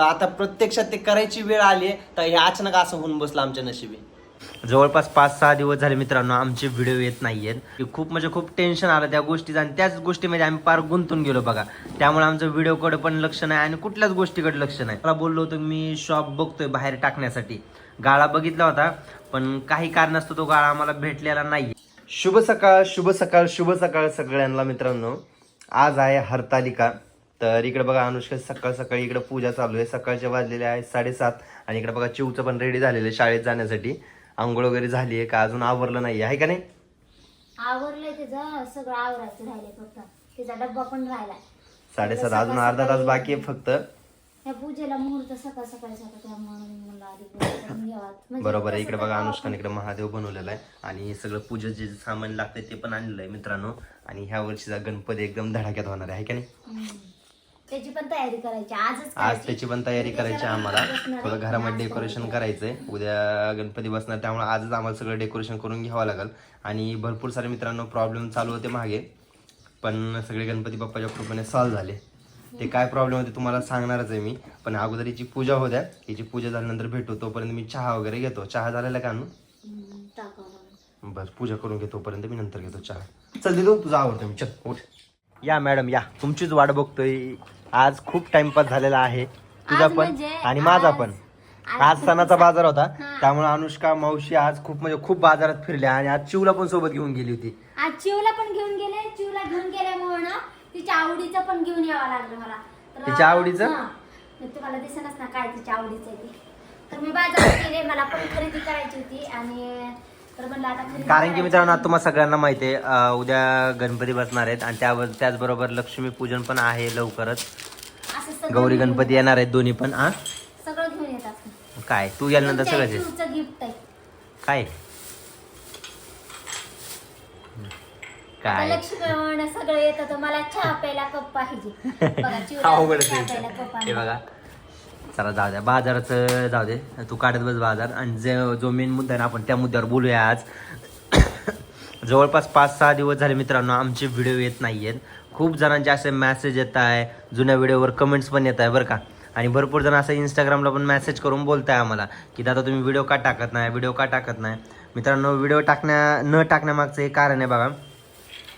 आता प्रत्यक्षात ते करायची वेळ आली तर हे अचानक असं होऊन बसलं आमच्या नशिबी. जवळपास पाच सहा दिवस झाले मित्रांनो आमचे व्हिडिओ येत नाहीयेत. खूप म्हणजे खूप टेन्शन आलं त्या गोष्टीचं आणि त्याच गोष्टीमध्ये आम्ही पार गुंतून गेलो बघा. त्यामुळे आमचं व्हिडिओकडे पण लक्ष नाही आणि कुठल्याच गोष्टीकडे लक्ष नाही. मला बोललो होतो मी शॉप बघतोय बाहेर टाकण्यासाठी. गाळा बघितला होता पण काही कारणास्तव तो गाळा आम्हाला भेटलेला नाही. शुभ सकाळ शुभ सकाळ शुभ सकाळ सगळ्यांना मित्रांनो. आज आहे हरतालिका. तर इकडे बघा अनुष्का सकाळ सकाळी इकडे पूजा चालू आहे. सकाळच्या वाजलेले आहे साडेसात आणि इकडे बघा चिवचं पण रेडी झालेलं आहे शाळेत जाण्यासाठी. आंघोळ वगैरे झाली आहे का? अजून आवरलं नाही आहे का नाही? आवरलंय तिचं सगळं आवरायचं राहिलंय फक्त. तिचा डब्बा पण राहिलाय. साडेसात अजून अर्धा तास बाकी आहे फक्त. त्या पूजेला मुहूर्त सकाळ सकाळी. म्हणजे बरोबर आहे. इकडे बघा अनुष्काने इकडे महादेव बनवलेला आहे. आणि हे सगळं पूजेचं जे सामान लागतंय ते पण आणलेलं आहे मित्रांनो. आणि ह्या वर्षीचा गणपती एकदम धडाक्यात होणार आहे. का नाही. त्याची पण तयारी करायची. आजच आज. त्याची पण तयारी करायची आम्हाला थोडं. घरामध्ये डेकोरेशन करायचं. करायचंय. उद्या गणपती बसणार त्यामुळे आजच आम्हाला सगळं डेकोरेशन करून घ्यावं लागेल. आणि भरपूर सारे मित्रांनो प्रॉब्लेम चालू होते मागे. पण सगळे गणपती बाप्पाच्या कृपेने सॉल्व्ह झाले. ते काय प्रॉब्लेम होते तुम्हाला सांगणारच आहे मी. पण अगोदर हिची पूजा होत्या हिची पूजा झाल्यानंतर भेटू. तोपर्यंत मी चहा वगैरे घेतो. चहा झालेला का आणू टाकावं. बस पूजा करून घेतो तोपर्यंत मी नंतर घेतो चहा. चल दिदू तुझा आवडतो. मी चल उठ. या मॅडम या. तुमचीच वाट बघतोय. आज खूप टाइमपास झालेला आहे. तुझा पण म्हणजे आणि माझा आज- पण. आज सणाचा बाजार होता. त्यामुळे अनुष्का मावशी आज खूप म्हणजे खूप बाजारात फिरल्या आणि आज चिवला पण सोबत घेऊन गेली होती. आज चिवला पण घेऊन गेले. चिवला घेऊन गेल्यामुळे ना तिच्या आवडीचं पण घेऊन यावं लागलं मला. तर- तिच्या आवडीचं? हा. तुम्हाला दिसणच ना काय तिच्या आवडीचं आहे ते. तर मी बाजारात गेले मला पण खरेदी करायची होती आणि कारण की. मित्रांनो तुम्हाला सगळ्यांना माहिती आहे उद्या गणपती बसणार आहेत आणि त्या त्याचबरोबर लक्ष्मी पूजन पण आहे लवकरच. गौरी गणपती येणार आहेत दोन्ही पण येतात काय? तू गेल्यानंतर सगळं काय? काय? सगळं येतं तर मला चहा प्यायला कप पाहिजे. हे. बघा. चला जाऊ द्या. बाजाराचं जाऊ दे. तू काढत बस बाजार. आणि जे जो मेन मुद्दा आहे ना आपण त्या मुद्द्यावर बोलूया आज. जवळपास पाच सहा दिवस झाले मित्रांनो आमचे व्हिडिओ येत नाही आहेत खूप जणांचे असे मॅसेज येत आहे जुन्या व्हिडिओवर कमेंट्स पण येत आहे बरं का? आणि भरपूर जण असं इंस्टाग्रामला पण मेसेज करून बोलताय आम्हाला की दादा तुम्ही व्हिडिओ का टाकत नाही? व्हिडिओ का टाकत नाही? मित्रांनो व्हिडिओ टाकण्या न टाकण्यामागचं हे कारण आहे बघा.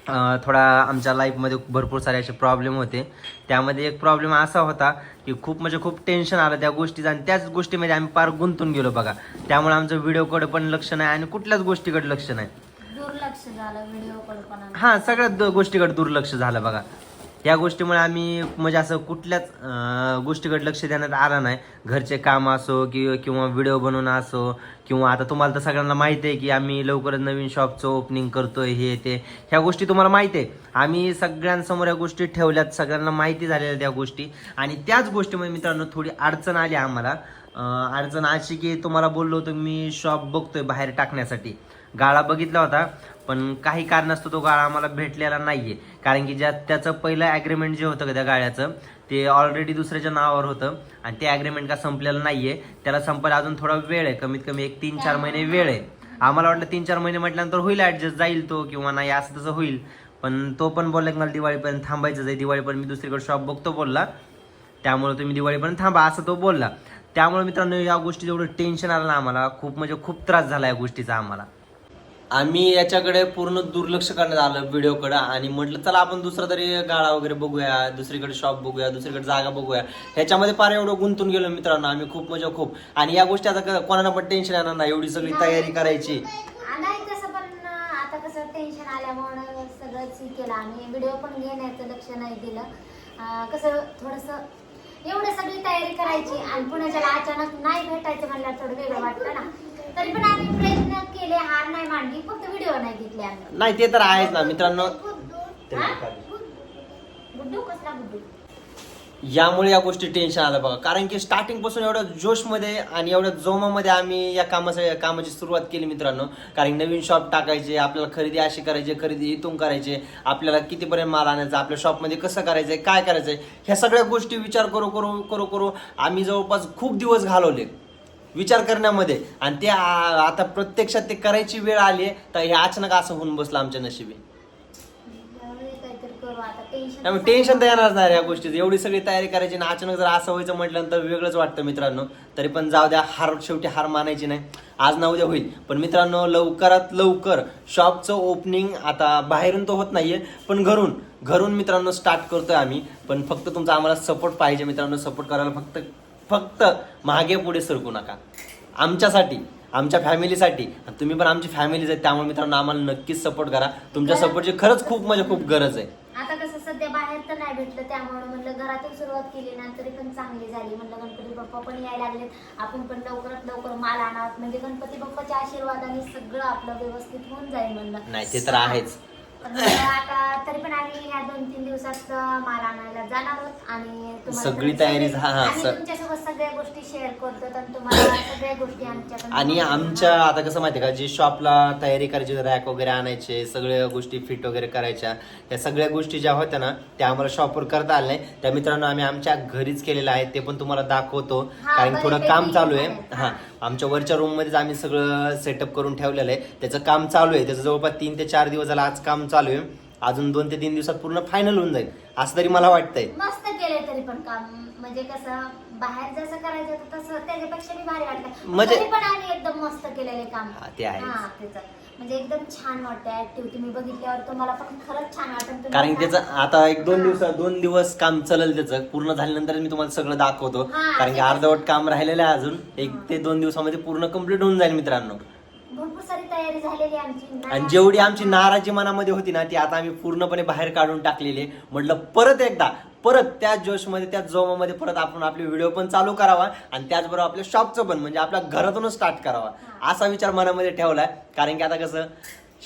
थोडा आमच्या लाईफमध्ये भरपूर सारे असे प्रॉब्लेम होते. त्यामध्ये एक प्रॉब्लेम असा होता की खूप म्हणजे खूप टेन्शन आलं त्या गोष्टीचं आणि त्याच गोष्टीमध्ये आम्ही पार गुंतून गेलो बघा. त्यामुळे आमचं व्हिडिओकडे पण लक्ष नाही आणि कुठल्याच गोष्टीकडे लक्ष नाही. दुर्लक्ष झालं व्हिडिओ कडे पण. हां सगळ्यात द- गोष्टीकडे दुर्लक्ष झालं बघा. त्या गोष्टीमुळे आम्ही म्हणजे असं कुठल्याच गोष्टीकडे लक्ष देण्यात आलं नाही. घरचे काम असो कि किंवा व्हिडिओ बनवणं असो किंवा आता तुम्हाला तर सगळ्यांना माहिती आहे की आम्ही लवकरच नवीन शॉपचं ओपनिंग करतोय हे ते. ह्या गोष्टी तुम्हाला माहिती आहे. आम्ही सगळ्यांसमोर या गोष्टी ठेवल्यात सगळ्यांना माहिती झालेल्या त्या गोष्टी. आणि त्याच गोष्टीमध्ये मित्रांनो थोडी अडचण आली आम्हाला. अडचण अशी की तुम्हाला बोललो होतो मी शॉप बघतोय बाहेर टाकण्यासाठी. गाळा बघितला होता. पण काही कारणास्तव तो गाळा आम्हाला भेटलेला नाहीये. कारण की ज्या त्याचं पहिलं ॲग्रीमेंट जे होतं का त्या गाळ्याचं ते ऑलरेडी दुसऱ्याच्या नावावर होतं आणि ते ॲग्रीमेंट का संपलेलं नाहीये. त्याला संपायला अजून थोडा वेळ आहे कमीत कमी एक तीन चार महिने वेळ आहे. आम्हाला वाटलं तीन चार महिने म्हटल्यानंतर होईल ॲडजस्ट जाईल तो किंवा नाही असं तसं होईल. पण तो पण बोलला की मला दिवाळीपर्यंत थांबायचं आहे दिवाळीपर्यंत मी दुसरीकडे शॉप बघतो बोलला. त्यामुळे तुम्ही दिवाळीपर्यंत थांबा असं तो बोलला. त्यामुळे मित्रांनो या गोष्टी जेवढं टेन्शन आलं ना आम्हाला. खूप म्हणजे खूप त्रास झाला या गोष्टीचा आम्हाला. आम्ही याच्याकडे पूर्ण दुर्लक्ष करण्यात आलं व्हिडिओकडे आणि म्हटलं चला आपण दुसरा तरी गाळा वगैरे बघूया दुसरीकडे शॉप बघूया दुसरीकडे जागा बघूया. ह्याच्यामध्ये फार एवढं गुंतून गेलो मित्रांनो आम्ही खूप मजा खूप. आणि या गोष्टी आता कोणाला पण टेन्शन येणार नाही एवढी सगळी तयारी करायची. टेन्शन आल्यामुळं सगळंच हे केलं. आणि व्हिडिओ पण घेण्याचं लक्ष नाही दिलं. कसं थोडंसं एवढं सगळी तयारी करायची आणि पुन्हा ज्याला अचानक नाही भेटायचं म्हणल्यावर थोडं वेगळं वाटतं ना. तरी पण आम्ही केले हार नाही मांडली फक्त व्हिडिओ नाही घेतले आम्ही. नाही ते तर आहेच ना मित्रांनो. हा? गुड्डू कसला गुड्डू? यामुळे या गोष्टी टेन्शन आलं बघा. कारण की स्टार्टिंगपासून एवढ्या जोशमध्ये आणि एवढ्या जोमामध्ये आम्ही या कामाचं या कामाची सुरुवात केली मित्रांनो. कारण नवीन शॉप टाकायचे आपल्याला खरेदी अशी करायची खरेदी इथून करायचे. आपल्याला कितीपर्यंत माल आणायचा आपल्या शॉपमध्ये कसं करायचंय काय करायचंय ह्या सगळ्या गोष्टी विचार करू करू करू करू आम्ही जवळपास खूप दिवस घालवले. विचार करण्यामध्ये. आणि ते आता प्रत्यक्षात ते करायची वेळ आली आहे तर हे अचानक असं होऊन बसलं आमच्या नशिबी. त्यामुळे टेन्शन तर येणारच नाही या गोष्टीचं. एवढी सगळी तयारी करायची ना अचानक जर असं व्हायचं म्हटल्यानंतर वेगळंच वाटतं मित्रांनो. तरी पण जाऊ द्या हार शेवटी हार मानायची नाही. आज ना उद्या होईल. पण मित्रांनो लवकरात लवकर शॉपचं ओपनिंग आता बाहेरून तर होत नाहीये पण घरून. घरून मित्रांनो स्टार्ट करतोय आम्ही. पण फक्त तुमचा आम्हाला सपोर्ट पाहिजे मित्रांनो. सपोर्ट करायला फक्त फक्त मागे पुढे सरकू नका. आमच्यासाठी आमच्या फॅमिलीसाठी तुम्ही पण आमची फॅमिलीज आहे त्यामुळे मित्रांनो आम्हाला नक्कीच सपोर्ट करा. तुमच्या सपोर्टची खरंच खूप म्हणजे खूप गरज आहे. आता कसं सध्या बाहेर तर नाही भेटलं त्यामुळे म्हणलं घरातून सुरुवात केली ना तरी पण चांगली झाली. म्हणलं गणपती बाप्पा पण यायला लागलेत. आपण पण लवकरात लवकर माल आणावं. म्हणजे गणपती बाप्पाच्या आशीर्वादाने सगळं आपलं व्यवस्थित होऊन जाईल म्हणलं. नाही ते तर आहेच. पण म्हणलं आता तरी पण आम्ही या दोन तीन दिवसात माल आणायला जाणार आहोत आणि तुम्हाला सगळी तयारी झा- हा, आम्ही सर. तुमच्यासोबत सगळ्या गोष्टी शेअर करतो आणि तुम्हाला सगळ्या गोष्टी आमच्याकडून आणि आमच्या आता कसं माहितीये का जे शॉपला तयारी करायची रॅक वगैरे आणायचे सगळ्या गोष्टी फिट वगैरे करायच्या त्या सगळ्या गोष्टी ज्या होत्या ना त्या आम्हाला शॉपवर करता आल्या नाही त्या मित्रांनो आम्ही आमच्या घरीच केलेल्या आहेत ते पण तुम्हाला दाखवतो हा, कारण थोडं काम चालू आहे. हा आमच्या वरच्या रूम मध्येच आम्ही सगळं सेटअप करून ठेवलेलं आहे त्याचं काम चालू आहे त्याचं जवळपास तीन ते चार दिवस झाला आज काम चालू आहे. अजून दोन ते तीन दिवसात पूर्ण फायनल होऊन जाईल. असं तरी मला वाटतंय. मस्त केलंय तरी पण काम. म्हणजे कसं बाहेर जसं करायचं होतं तसं त्याच्यापेक्षा मी भारी वाटलं. म्हणजे- तरी पण आम्ही एकदम मस्त केलेले काम. हा, ते आहेच. हा, त्याचं. म्हणजे एकदम छान वाटतं ऍक्टिव्हिटी मी बघितल्यावर तुम्हाला पण खरंच छान वाटत कारण त्याचं आता एक दोन दिवस दोन दिवस काम चालेल त्याचं. पूर्ण झाल्यानंतर मी तुम्हाला सगळं दाखवतो. हा, कारण की अर्धवट काम राहिलेलं आहे अजून. एक ते दोन दिवसामध्ये पूर्ण कंप्लीट होऊन जाईल मित्रांनो. तयारी झालेली आहे आमची आणि जेवढी आमची नाराजी मनामध्ये होती ना ती आता आम्ही पूर्णपणे बाहेर काढून टाकलेली आहे. म्हटलं परत एकदा परत त्या जोशमध्ये त्या जोमामध्ये परत आपण आपले व्हिडिओ पण चालू करावा आणि त्याचबरोबर आपल्या शॉपचं पण म्हणजे आपल्या घरातूनच स्टार्ट करावा. असा विचार मनामध्ये ठेवलाय. कारण की आता कसं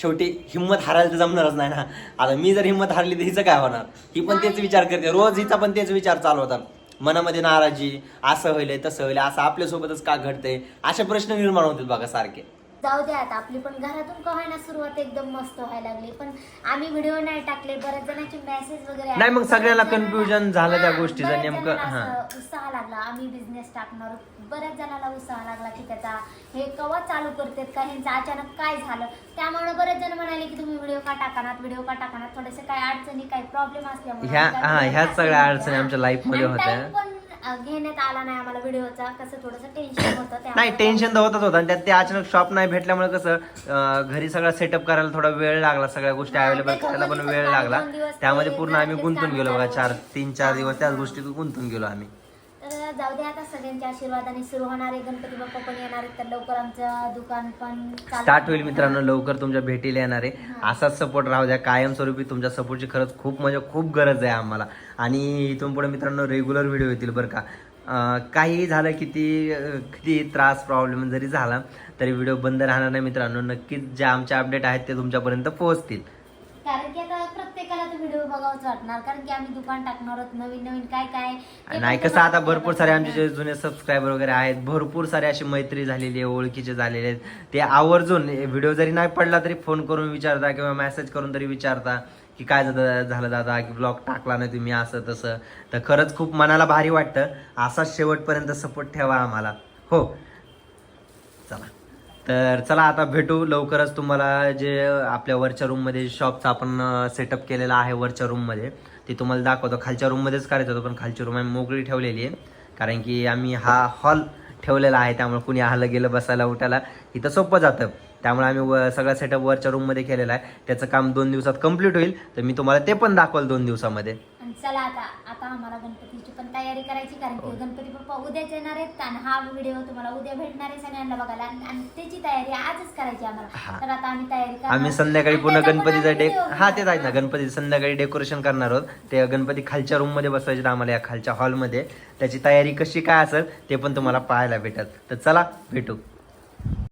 शेवटी हिंमत हारायला तर जमणारच नाही ना. आता मी जर हिंमत हारली तर हिचं काय होणार? ही पण तेच विचार करते. रोज हिचा पण तेच विचार चालू होतात. मनामध्ये नाराजी असं होईल तसं होईल असं आपल्यासोबतच का घडतंय? असे प्रश्न निर्माण होतील बघा सारखे. जाऊ द्या आता आपली पण घरातून का होईना सुरुवात एकदम मस्त व्हायला लागली पण आम्ही व्हिडिओ नाही टाकले बऱ्याच जणांचे मेसेज वगैरे आले. नाही, मग बऱ्याच जणांना- confusion झालं त्या हा, गोष्टीचं, बऱ्याच नेमकं, जणांना हा. असं उत्साह लागला आम्ही बिझनेस टाकणार आहोत. बऱ्याच जणांना उत्साह लागला की त्याचा हे कवा चालू करतात का ह्यांचं अचानक काय झालं त्यामुळे बरेच जण म्हणाले की तुम्ही व्हिडिओ का टाकणार व्हिडिओ का टाकणार थोडेसे काय अडचणी काय प्रॉब्लेम असल्यामुळे ह्या- आम्ही काय हा, video ह्याच टाकले सगळ्या नव्हते. अडचणी. आमच्या life मध्ये आणि होत्या. पण घेण्यात आला नाही आम्हाला व्हिडिओचा कसं थोडंसं टेन्शन होतं नाही टेन्शन तर होतच होतं आणि त्यात ते अचानक शॉप नाही भेटल्यामुळे कसं अं, घरी सगळं सेटअप करायला थोडा वेळ लागला सगळ्या गोष्टी अवेलेबल करायला पण त्याच्यामध्ये वेळ लागला त्यामध्ये पूर्ण आम्ही गुंतून गेलो बघा चार. तीन चार दिवस त्याच. गोष्टीत गुंतून गेलो आम्ही तर जाऊ दे आता सगळ्यांच्या आशीर्वादाने सुरू होणारे गणपती बाप्पा पण येणार आहेत. तर लवकर आमचं दुकान पण चालू स्टार्ट होईल मित्रांनो. लवकर तुमच्या भेटीला येणार आहे. असाच सपोर्ट राहू द्या. कायमस्वरूपी तुमच्या सपोर्टची खरंच खूप म्हणजे खूप गरज आहे आम्हाला. आणि इथून पुढे मित्रांनो रेग्युलर व्हिडिओ येतील बरं का. काही झालं किती किती त्रास प्रॉब्लेम जरी झाला तरी व्हिडिओ बंद राहणार नाही मित्रांनो. नक्कीच जे आमचे अपडेट आहेत ते तुमच्यापर्यंत पोहोचतील. कारण की प्रत्येकाला तो व्हिडिओ बघावाच वाटणार. कारण की आम्ही दुकान टाकणार आहोत नवीन नवीन काय काय. ते नाही कसं आता भरपूर सारे आमचे जे जुने सबस्क्रायबर वगैरे आहेत भरपूर सारे अशी मैत्री झालेली आहे ओळखीचे झालेले आहेत. ते आवर्जून व्हिडिओ जरी नाही पडला तरी फोन करून विचारता किंवा मेसेज करून तरी विचारता की काय झालं झालं दादा की ब्लॉग टाकला नाही तुम्ही असं तसं. तर खरंच खूप मनाला भारी वाटतं. असाच शेवटपर्यंत सपोर्ट ठेवा आम्हाला. हो. चला. तर चला आता भेटू लवकरच तुम्हाला जे आपल्या वरच्या रूममध्ये शॉपचा आपण सेटअप केलेला आहे वरच्या रूममध्ये ते तुम्हाला दाखवतो. खालच्या रूममध्येच करायचं होतं पण खालची रूम आम्ही मोकळी ठेवलेली आहे. कारण की आम्ही हा हॉल ठेवलेला आहे त्यामुळे कुणी आलं गेलं बसायला उठायला इथं सोपं जातं. त्यामुळे आम्ही व सगळा सेटअप वरच्या रूममध्ये केलेला आहे. त्याचं काम दोन दिवसात कंप्लीट होईल. तर मी तुम्हाला ते पण दाखवाल दोन दिवसामध्ये. आणि चला आता आता आम्हाला गणपतीची पण तयारी करायची कारण हो. की गणपती बाप्पा उद्याच येणार आहेत आणि हा व्हिडिओ तुम्हाला उद्या भेटणार आहे सगळ्यांना बघायला आणि त्याची तयारी आजच करायची हा. आम्हाला तर आता आम्ही तयारी. आम्ही संध्याकाळी पुन्हा गणपतीचा आम्ही डे video हा तेच आहेत ना. गणपती संध्याकाळी डेकोरेशन करणार आहोत ते गणपती खालच्या रूममध्ये बसवायचे आहेत आम्हाला या खालच्या हॉलमध्ये त्याची तयारी कशी काय असेल ते पण तुम्हाला पाहायला भेटत तर चला भेटू